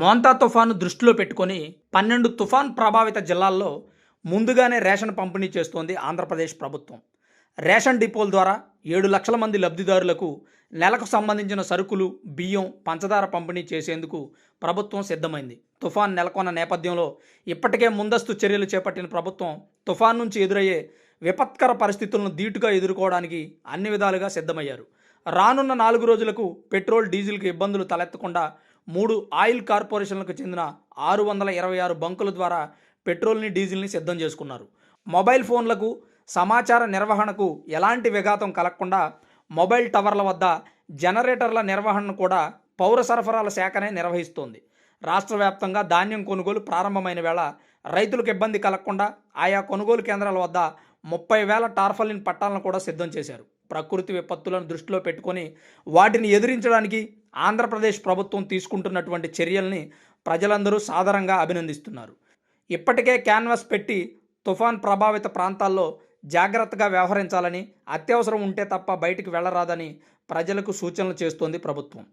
మోంతా తుఫాను దృష్టిలో పెట్టుకొని పన్నెండు తుఫాన్ ప్రభావిత జిల్లాల్లో ముందుగానే రేషన్ పంపిణీ చేస్తోంది ఆంధ్రప్రదేశ్ ప్రభుత్వం. రేషన్ డిపోల ద్వారా ఏడు లక్షల మంది లబ్ధిదారులకు నెలకు సంబంధించిన సరుకులు బియ్యం పంచదార పంపిణీ చేసేందుకు ప్రభుత్వం సిద్ధమైంది. తుఫాన్ నెలకొన్న నేపథ్యంలో ఇప్పటికే ముందస్తు చర్యలు చేపట్టిన ప్రభుత్వం తుఫాన్ నుంచి ఎదురయ్యే విపత్కర పరిస్థితులను ధీటుగా ఎదుర్కోవడానికి అన్ని విధాలుగా సిద్ధమయ్యారు. రానున్న నాలుగు రోజులకు పెట్రోల్ డీజిల్కి ఇబ్బందులు తలెత్తకుండా మూడు ఆయిల్ కార్పొరేషన్లకు చెందిన ఆరు వందల ఇరవై ఆరు బంకుల ద్వారా పెట్రోల్ని డీజిల్ని సిద్ధం చేసుకున్నారు. మొబైల్ ఫోన్లకు సమాచార నిర్వహణకు ఎలాంటి విఘాతం కలగకుండా మొబైల్ టవర్ల వద్ద జనరేటర్ల నిర్వహణను కూడా పౌర సరఫరాల శాఖనే నిర్వహిస్తోంది. రాష్ట్ర వ్యాప్తంగా ధాన్యం కొనుగోలు ప్రారంభమైన వేళ రైతులకు ఇబ్బంది కలగకుండా ఆయా కొనుగోలు కేంద్రాల వద్ద ముప్పై వేల టార్ఫలిన్ పట్టాలను కూడా సిద్ధం చేశారు. ప్రకృతి విపత్తులను దృష్టిలో పెట్టుకొని వాటిని ఎదిరించడానికి ఆంధ్రప్రదేశ్ ప్రభుత్వం తీసుకుంటున్నటువంటి చర్యల్ని ప్రజలందరూ సాధారణంగా అభినందిస్తున్నారు. ఇప్పటికే క్యాన్వాస్ పెట్టి తుఫాన్ ప్రభావిత ప్రాంతాల్లో జాగ్రత్తగా వ్యవహరించాలని అత్యవసరం ఉంటే తప్ప బయటికి వెళ్ళరాదని ప్రజలకు సూచనలు చేస్తోంది ప్రభుత్వం.